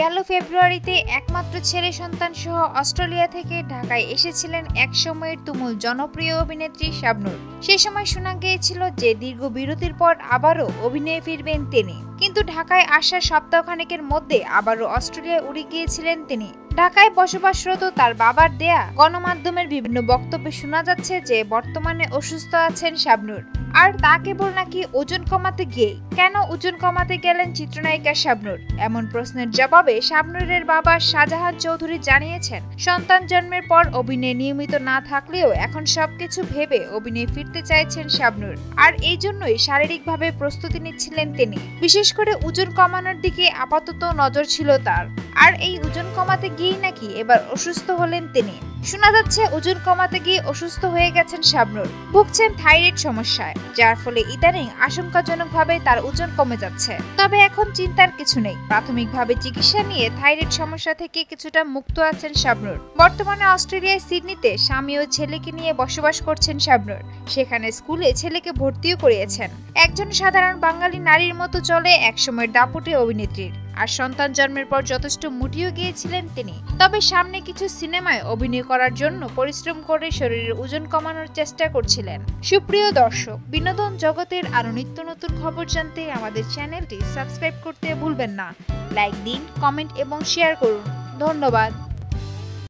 গেল ফেব্রুয়ারিতে একমাত্র ছেলে সন্তান সহ অস্ট্রেলিয়া থেকে ঢাকায় এসেছিলেন এক সময়ের তুমুল জনপ্রিয় অভিনেত্রী শাবনূর। সে সময় শোনা গিয়েছিল যে দীর্ঘ বিরতির পর আবারও অভিনয়ে ফিরবেন তিনি। কিন্তু ঢাকায় আসার সপ্তাহখানেকের মধ্যে আবারও অস্ট্রেলিয়ায় উড়ে গিয়েছিলেন তিনি। ঢাকায় বসবাসরত তার বাবার দেয়া গণমাধ্যমের বিভিন্ন বক্তব্যে শোনা যাচ্ছে যে বর্তমানে অসুস্থ আছেন শাবনূর। আর তা কেবল নাকি ওজন কমাতে গিয়ে কেন ওজন কমাতে গেলেন চিত্রনায়িকা শাবনূর? এমন প্রশ্নের জবাবে শাবনূরের বাবা শাহজাহান চৌধুরী জানিয়েছেন, সন্তান জন্মের পর অভিনয়ে নিয়মিত না থাকলেও এখন সবকিছু ভেবে অভিনয়ে ফিরতে চাইছেন শাবনূর। আর এই জন্যই শারীরিকভাবে প্রস্তুতি নিচ্ছিলেন তিনি। বিশেষ করে ওজন কমানোর দিকে আপাতত নজর ছিল তার। আর এই ওজন কমাতে গিয়েই নাকি এবার অসুস্থ হলেন তিনি। শোনা যাচ্ছে ওজন কমাতে গিয়ে অসুস্থ হয়ে গেছেন শাবনুর। ভুগছেন থাইরয়েড সমস্যায়, যার ফলে ইদানিং আশঙ্কাজনকভাবে তার ওজন কমে যাচ্ছে। তবে এখন চিন্তার কিছু নেই। প্রাথমিকভাবে চিকিৎসা নিয়ে থাইরয়েড সমস্যা থেকে কিছুটা মুক্ত আছেন শাবনুর। বর্তমানে অস্ট্রেলিয়ায় সিডনিতে স্বামী ও ছেলেকে নিয়ে বসবাস করছেন শাবনুর। সেখানে স্কুলে ছেলেকে ভর্তিও করিয়েছেন। একজন সাধারণ বাঙালি নারীর মতো চলে একসময়ের দাপুটে অভিনেত্রীর। আর সন্তান জন্মের পর যথেষ্ট মুটিও গিয়েছিলেন তিনি। তবে সামনে কিছু সিনেমায় অভিনয় করার জন্য পরিশ্রম করে শরীরের ওজন কমানোর চেষ্টা করছিলেন। সুপ্রিয় দর্শক, বিনোদন জগতের আরও নিত্য নতুন খবর জানতে আমাদের চ্যানেলটি সাবস্ক্রাইব করতে ভুলবেন না। লাইক দিন, কমেন্ট এবং শেয়ার করুন। ধন্যবাদ।